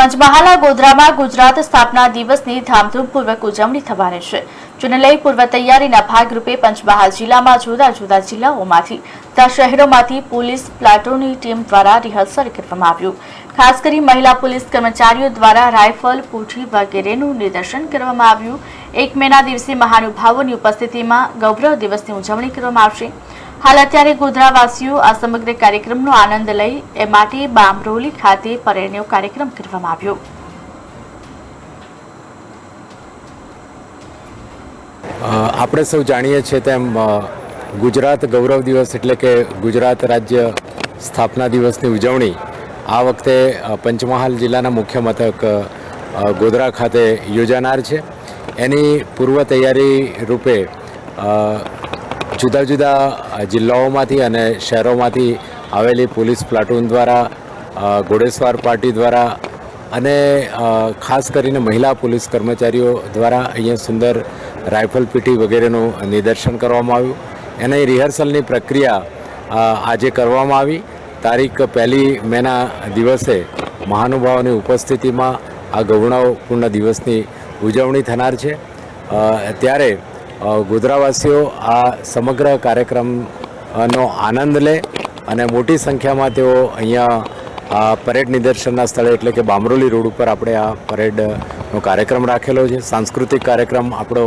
પંચમહાલા ગોધરામાં ગુજરાત સ્થાપના દિવસની ધામધૂમપૂર્વક ઉજવણી થવાની છે જેને લઈ પૂર્વ તૈયારીના ભાગરૂપે પંચમહાલ જિલ્લામાં જુદા જુદા જિલ્લાઓમાંથી તથા શહેરોમાંથી પોલીસ પ્લાટોની ટીમ દ્વારા રિહર્સલ કરવામાં આવ્યું. ખાસ કરી મહિલા પોલીસ કર્મચારીઓ દ્વારા રાયફલ, પૂઠી વગેરેનું નિદર્શન કરવામાં આવ્યું. એક મેના દિવસે મહાનુભાવોની ઉપસ્થિતિમાં ગૌરવ દિવસની ઉજવણી કરવામાં આવશે. હાલ અત્યારે ગોધરાવાસીઓ આ સમગ્ર કાર્યક્રમનો આનંદ લઈ એ માટે બામરોલી ખાતે પરેડનો કાર્યક્રમ કરવામાં આવ્યો. આપણે સૌ જાણીએ છીએ તેમ ગુજરાત ગૌરવ દિવસ એટલે કે ગુજરાત રાજ્ય સ્થાપના દિવસની ઉજવણી. આ વખતે પંચમહાલ જિલ્લાના મુખ્ય મથક ગોધરા ખાતે યોજાનાર છે. એની પૂર્વ તૈયારી રૂપે જુદા જુદા જિલ્લાઓમાંથી અને શહેરોમાંથી આવેલી પોલીસ પ્લાટૂન દ્વારા ઘોડેસવાર પાર્ટી દ્વારા અને ખાસ કરીને મહિલા પોલીસ કર્મચારીઓ દ્વારા અહીંયા સુંદર રાઇફલ પીટી વગેરેનું નિદર્શન કરવામાં આવ્યું. એની રિહર્સલની પ્રક્રિયા આજે કરવામાં આવી. તારીખ પહેલી મેના દિવસે મહાનુભાવોની ઉપસ્થિતિમાં આ ગૌરવપૂર્ણ દિવસની ઉજવણી થનાર છે. ત્યારે ગોધરાવાસીઓ આ સમગ્ર કાર્યક્રમનો આનંદ લે અને મોટી સંખ્યામાં તેઓ અહીંયા આ પરેડ નિદર્શનના સ્થળે એટલે કે બામરોલી રોડ ઉપર આપણે આ પરેડનો કાર્યક્રમ રાખેલો છે. સાંસ્કૃતિક કાર્યક્રમ આપણો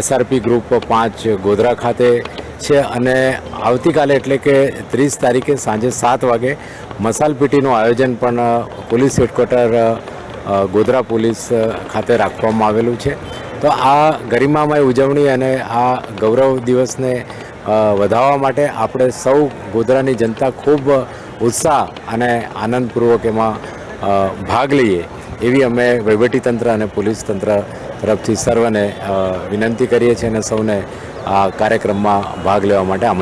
એસઆરપી ગ્રુપ પાંચ ગોધરા ખાતે છે અને આવતીકાલે એટલે કે ત્રીસ તારીખે સાંજે સાત વાગે મસાલ પીટીનું આયોજન પણ પોલીસ હેડક્વાર્ટર ગોધરા પોલીસ ખાતે રાખવામાં આવેલું છે. તો આ ગરિમામય ઉજવણી અને આ ગૌરવ દિવસને વધારવા માટે આપણે સૌ ગોધરાની જનતા ખૂબ ઉત્સાહ અને આનંદપૂર્વક એમાં ભાગ લઈએ એવી અમે વહીવટીતંત્ર અને પોલીસ તંત્ર તરફથી સર્વને વિનંતી કરીએ છીએ અને સૌને આ કાર્યક્રમમાં ભાગ લેવા માટે આમંત્રિત